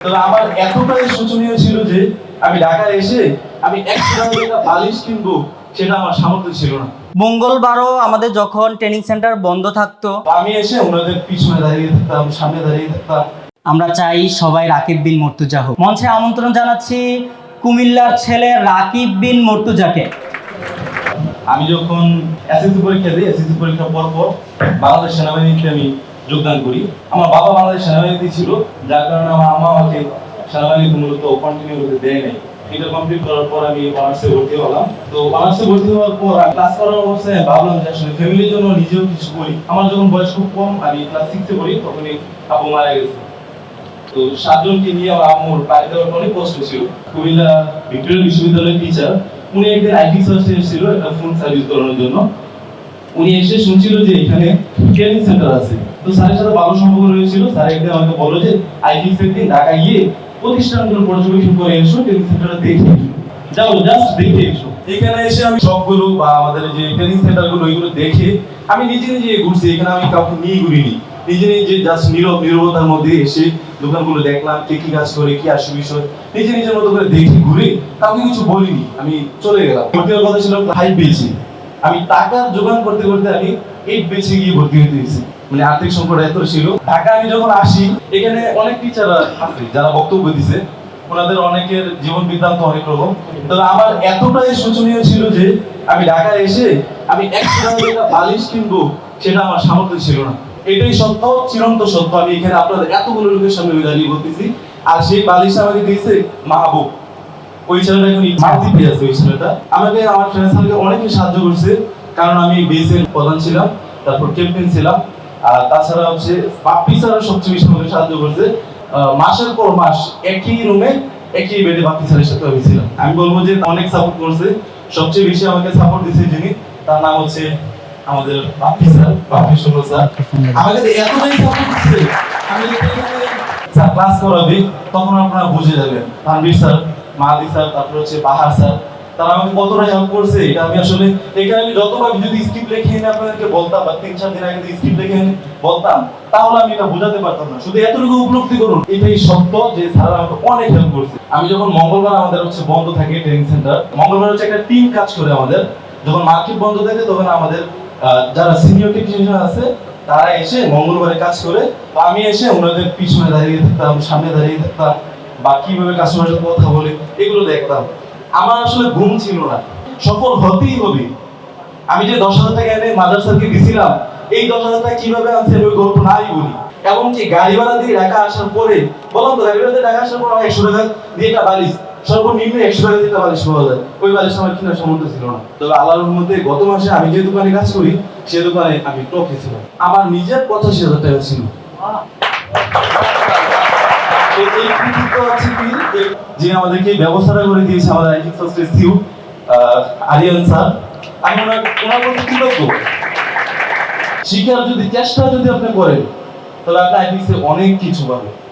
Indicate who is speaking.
Speaker 1: আমার এতটাই শোচনীয় ছিল যে আমি ঢাকায় এসে আমি একশো টাকা বালিশ কিনবো সেটা আমার সামর্থ্য ছিল না।
Speaker 2: মঙ্গলবারও আমাদের যখন ট্রেনিং সেন্টার বন্ধ থাকতো
Speaker 1: আমি এসে ওনাদের পিছনে দাঁড়িয়ে থাকতাম সামনে দাঁড়িয়ে থাকতাম।
Speaker 2: আমরা চাই সবাই রাকিব বিন মর্তুজা হোক। মঞ্চে আমন্ত্রণ জানাচ্ছি কুমিল্লার ছেলে রাকিব বিন মর্তুজাকে।
Speaker 1: আমি যখন এসএসসি পরীক্ষা দিই এসএসসি পরীক্ষার পর পর বাংলাদেশ সেনাবাহিনীতে আমি যোগদান করি। আমার বাবা বাংলাদেশ সেনাবাহিনীতে ছিল, যার কারণে আমার আম্মা আমাকে সেনাবাহিনীতে মূলত কন্টিনিউ করতে দেয় নাই। এটা কমপ্লিট করার পর আমি অনার্সে ভর্তি হলাম। তো অনার্সে ভর্তি হওয়ার পর ক্লাস করার অবস্থায় ভাবলাম যে আসলে ফ্যামিলির জন্য নিজেও কিছু করি। আমার যখন বয়স খুব কম, আমি ক্লাস সিক্সে পড়ি, তখনই আব্বু মারা গেছে। তো সাতজনকে নিয়ে আমার আম্মুর পাড়ি দেওয়ার অনেক কষ্ট ছিল। কুমিল্লা ভিক্টোরিয়া বিশ্ববিদ্যালয়ের টিচার উনি একদিন আইটি সার্চে এসেছিল একটা ফোন সার্ভিস করানোর জন্য। উনি এসে শুনছিল যে এখানে ট্রেনিং সেন্টার আছে। তো স্যারের সাথে ভালো সম্পর্ক রয়েছিল। স্যার একদিন আমাকে বলল যে আইটি সেন্টার ঢাকা গিয়ে প্রতিষ্ঠানগুলো পর্যবেক্ষণ করে এসো ট্রেনিং সেন্টারটা দেখে যাও জাস্ট দেখে এসো। এখানে এসে আমি সবগুলো বা আমাদের যে ট্রেনিং সেন্টারগুলো ওইগুলো দেখে আমি নিজে নিজে ঘুরছি। এখানে আমি কাউকে নিয়ে ঘুরিনি। নিজে নিজে জাস্ট নীরব, নীরবতার মধ্যে এসে দোকানগুলো দেখলাম, কে কি কাজ করে, কি আসে বিষয়। নিজে নিজের মতো করে দেখে ঘুরে কাউকে কিছু বলিনি। আমি চলে গেলাম। কথা ছিল ফাইভ বেশি আমি টাকার জোগান করতে করতে আমি এইট বেছে গিয়ে ভর্তি হতে হয়েছি। মানে আর্থিক সংকট এত ছিল। ঢাকা আমি যখন আসি, এখানে অনেক টিচার আছে, যারা বক্তব্য দিছে। ওনাদের অনেকের জীবন বৃত্তান্ত অনেক রকম। তবে আমার এতটাই শোচনীয় ছিল যে, আমি ঢাকায় এসে আমি একশো টাকা বালিশ কিনবো, সেটা আমার সামর্থ্য ছিল না। এটাই সত্য, চিরন্ত সত্য। আমি এখানে আপনাদের এতগুলো লোকের সামনে দাঁড়িয়ে বলতেছি। আর সেই বালিশ আমাকে দিয়েছে মাহবুব। ওই ছেলেটা এখন মালদ্বীপে আছে ওই ছেলেটা। আমাকে আমার ফ্রেন্ড সার্কেল অনেকে সাহায্য করছে কারণ আমি বেসের প্রধান ছিলাম তারপর ক্যাপ্টেন ছিলাম আর তাছাড়া হচ্ছে পাপ্পি স্যার সবচেয়ে বেশি আমাকে সাহায্য করছে। মাসের পর মাস একই রুমে একই বেডে পাপ্পি স্যারের সাথে আমি ছিলাম। আমি বলব যে অনেক সাপোর্ট করছে সবচেয়ে বেশি আমাকে সাপোর্ট দিয়েছে যিনি তার নাম হচ্ছে আমাদের পাপ্পি স্যার পাপ্পি সুন্দর স্যার আমাকে এতটাই সাপোর্ট দিচ্ছে আমি স্যার ক্লাস করাবে তখন আপনারা বুঝে যাবেন। তানভীর স্যার মাহাদি স্যার, তারপর হচ্ছে বাহার স্যার, তারা আমাকে কতটা হেল্প করছে, এটা আমি আসলে এখানে আমি যতবার যদি স্ক্রিপ্ট লিখে এনে আপনাদেরকে বলতাম, বা তিন চার দিন আগে যদি স্ক্রিপ্ট লিখে এনে বলতাম, তাহলে আমি এটা বোঝাতে পারতাম না। শুধু এতটুকু উপলব্ধি করুন, এটাই সত্য যে স্যার আমাকে অনেক হেল্প করছে। আমি যখন মঙ্গলবার আমাদের হচ্ছে বন্ধ থাকে ট্রেনিং সেন্টার মঙ্গলবার হচ্ছে একটা টিম কাজ করে আমাদের, যখন মার্কেট বন্ধ থাকে তখন আমাদের যারা সিনিয়র টেকনিশিয়ান আছে, তারা এসে মঙ্গলবারে কাজ করে আমি এসে ওনাদের পিছনে দাঁড়িয়ে থাকতাম, সামনে দাঁড়িয়ে থাকতাম বা কীভাবে কাস্টমারের সাথে কথা বলে, এগুলো দেখতাম। আমার আসলে ঘুম ছিল না। সফল হতেই হবে। আমি যে দশ হাজার টাকা এনে মাদ্রাসাকে দিছিলাম, এই দশ হাজার টাকা কীভাবে আনছে আমি গল্প নাই বলি। এমনকি গাড়ি ভাড়া দিয়ে ঢাকা আসার পরে, বললাম তো, গাড়ি ভাড়া দিয়ে ঢাকা আসার পর আমার একশো টাকা দিয়ে একটা বালিশ। সর্বনিম্ন একশো টাকা দিয়ে বালিশ পাওয়া যায়। ওই বালিশ আমার কেনার সামর্থ্য ছিল না। তবে আল্লাহর মধ্যে গত মাসে আমি যে দোকানে কাজ করি, সে দোকানে আমি টপে আমার নিজের পঁচাশি হাজার টাকা ছিল। তো এই কৃতিত্ব আছে কি? যে- যে আমাদেরকে ব্যবস্থাটা করে দিয়েছে আমাদের IT service CEO Aryan sir, আমি ওনার ওনার প্রতি কৃতজ্ঞ। শিখার যদি, চেষ্টা যদি আপনি করেন, তাহলে আপনি আইটিসে অনেক কিছু পাবেন